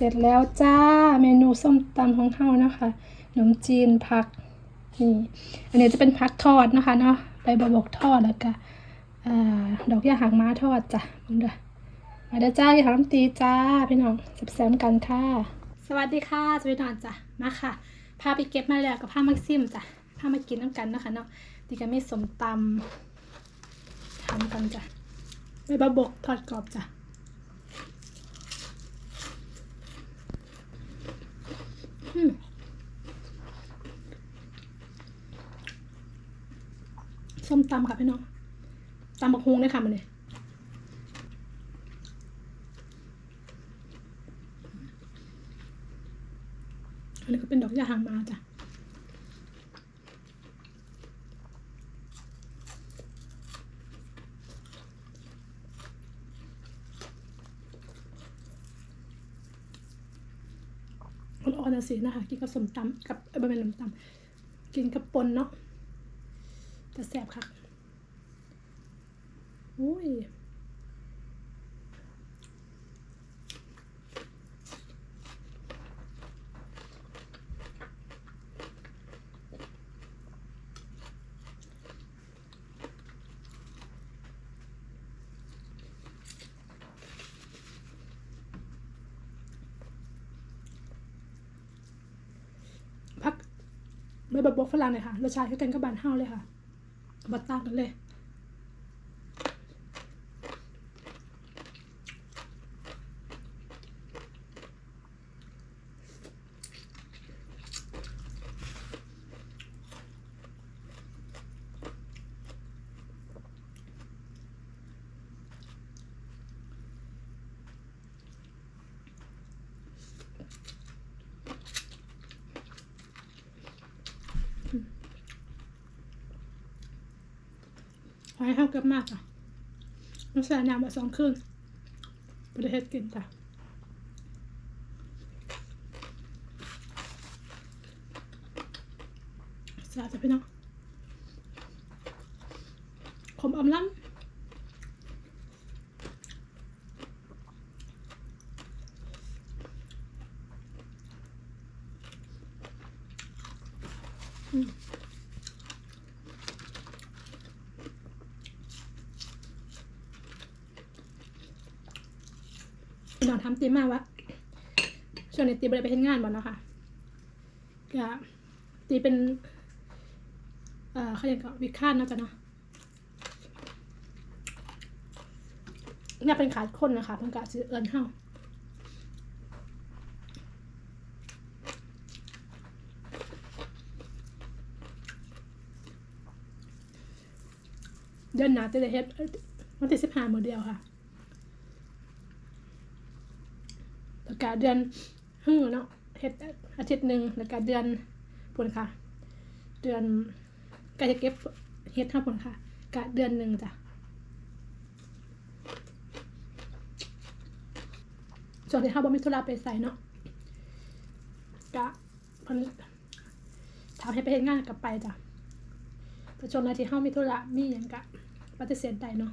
เสร็จแล้วจ้าเมนูส้มตำของเฮานะคะขนมจีนผักนี่อันนี้จะเป็นผักทอดนะคะเนาะใบบวบกทอดแล้วก็ดอกยาหางม้าทอดจ้ะมึงเด้อมาเด้อจ้าอย่าทำตีจ้าพี่น้องแซมกันค่ะ สวัสดีค่ะสวัสดีน้องจ้ะมาค่ะพาไปเก็บมาแล้วกับผ้ามักซิมจ้ะผ้ามากินน้ำกันนะคะเนาะดีกันไม่สมตำทำกันจ้ะใบบวบกทอดกรอบจ้ะ อืม ส้มตำค่ะพี่น้องตำบักฮุงได้ค่ะมันเลยอันนี้ก็เป็นดอกยาหางมาจ้ะ คนอ่อนๆสินะคะกินกับสมตำกับเอ้ยไม่เป็นส้มตำกินกับปนเนาะจะแสบค่ะโอ้ยพัก แบบบล็อกฝรั่งเลยค่ะรสชาติคือกันกับบานเฮาเลยค่ะบัตต่างกันเลย หายเฮาเกือบมากอะน้ำใส่น้ำมาสองครึ่งประเทศกินจ้ะสาจะพี่น้องขมอมล้ำ พี่น้องทำตีมากวะช่วงนี้ตีไปเห็นงานบ่เนาะค่ะก็ตีเป็น เอ่อเขาเรียกว่าวิคานเนาะจ้ะเนาะเนี่ยเป็นขาดคนนะคะเพิ่งกะซื้อเอิญเฮาเดือนหนาจะได้เฮ็ดวันที่สิบห้ามือเดียวค่ะ แล้วก็เดือนฮึ่งเนาะเฮ็ดอาทิตย์หนึ่งแล้วก็เดือนพุ่นค่ะ เดือนก็จะเก็บเฮ็ดเท่าพุ่นค่ะกะเดือนหนึ่งจ้ะส่วนที่เฮาบ่มีธุระไปใส่เนาะกะพิ่นถามให้ไปเฮ็ดงานกลับไปจ้ะแต่ช่วงนั้นที่เฮามีธุระมีหยังกะปฏิเสธได้เนาะ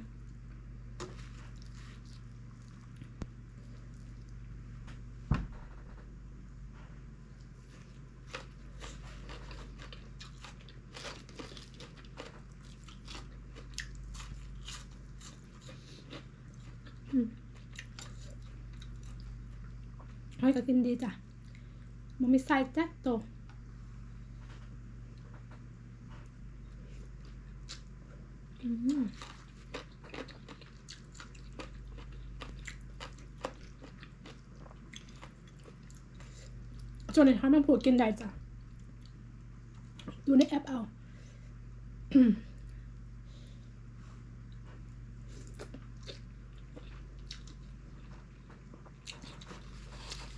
หอย ก็กินดีจ้ะมันมีไส้แจ๊กโตอืมจนในท้องมันผูกกินได้จ้ะ ดูในแอปเอา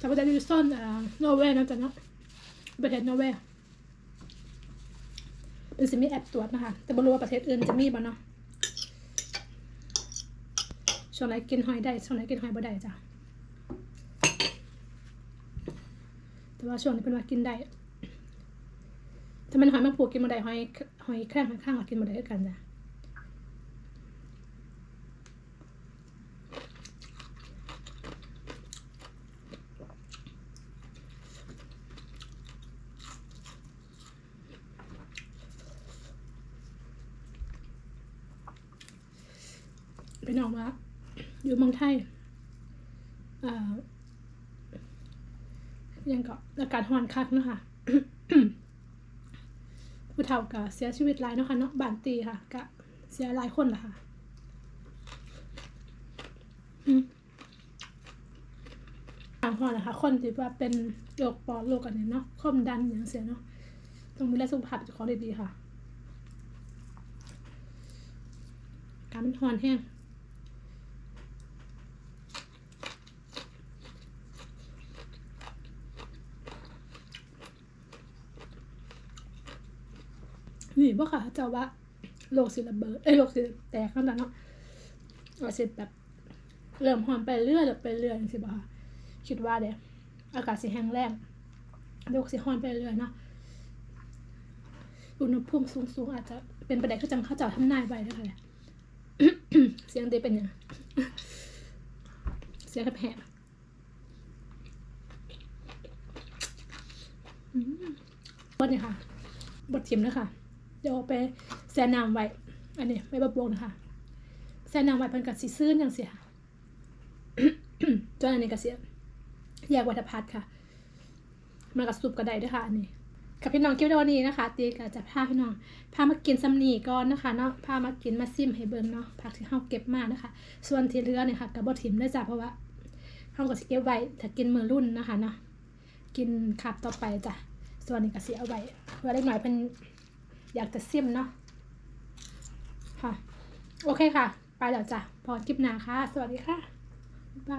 จากประเทศนิวซอนอ่านอร์เวย์นะจ๊ะเนาะประเทศนอร์เวย์เป็นสิมีแอปตรวจนะคะ แต่ไม่รู้ว่าประเทศอื่นจะมีบ่เนาะช่วงไหนกินหอยได้ช่วงไหนกินหอยบ่ได้จ้ะแต่ว่าช่วงนี้เป็นว่ากินได้ถ้ามันหอยแมงผูกกินบ่ได้หอยหอยแครงข้างก็กินบ่ได้คือกันจ้ะ พี่น้องว่า อยู่เมืองไทยอ่ยังก็อากาศร้อนคักเนาะค่ะผู้เฒ่าก็เสียชีวิตหลายเนาะค่ะเนาะบานตีค่ะก็เสียหลายคนละค่ะทางพอนะคะ คนที่ว่าเป็นโรคปอดโรคอันนี้เนาะความดันอย่างเสียเนาะต้องดูแลสุขภาพเจ้าของดีๆค่ะ การมันหอนแห้ง นี่บ่ค่ะเจ้าว่าโลกสิระเบิดเอ้โลกสิแตกนั่นแหละเนาะว่าสิแบบเริ่มหอนไปเรื่อยๆไปเรื่อยจังซี่บ่ค่ะคิดว่าเด้อากาศสิแห้งแล้งโลกสิหอนไปเรื่อยเนาะอุณหภูมิสูงๆอาจจะเป็นประเด็นที่จังเขาเจ้าทำนายไว้ด้วยค่ะเสียงเดเป็นยังเสียงแหบๆอืมบดเนี่ยค่ะบดทิมนะคะ เดี๋ยวเอาไปแซ่น้ำไว้ อันนี้ไว้บะบวงนะคะแซ่น้ำไว้เป็นกับสีซื่นอย่างเสียจนอันนี้ก็เสียแยกวัฏพัดค่ะมันกับสุปกระไดด้วยค่ะอันนี้กับพี่น้องคลิปในวันนี้นะคะ ตีก็จะพาพี่น้องพามากินซัมนีก่อนนะคะเนาะพามากินมาซิมให้เบิ่งเนาะผักที่เฮาเก็บมานะคะ ส่วนที่เหลือเนี่ยค่ะกับบทิมได้จ้ะเพราะว่าเฮาก็สิเก็บไว้ถ้ากินมือรุ่นนะคะเนาะกินขับต่อไปจ้ะส่วนนี้ก็สิเอาไว้เพื่อเล็กน้อยเพิ่น อยากจะซิมเนาะค่ะ โอเคค่ะ ไปแล้วจ้ะ พอคลิปหน้าค่ะ สวัสดีค่ะบ๊ายบาย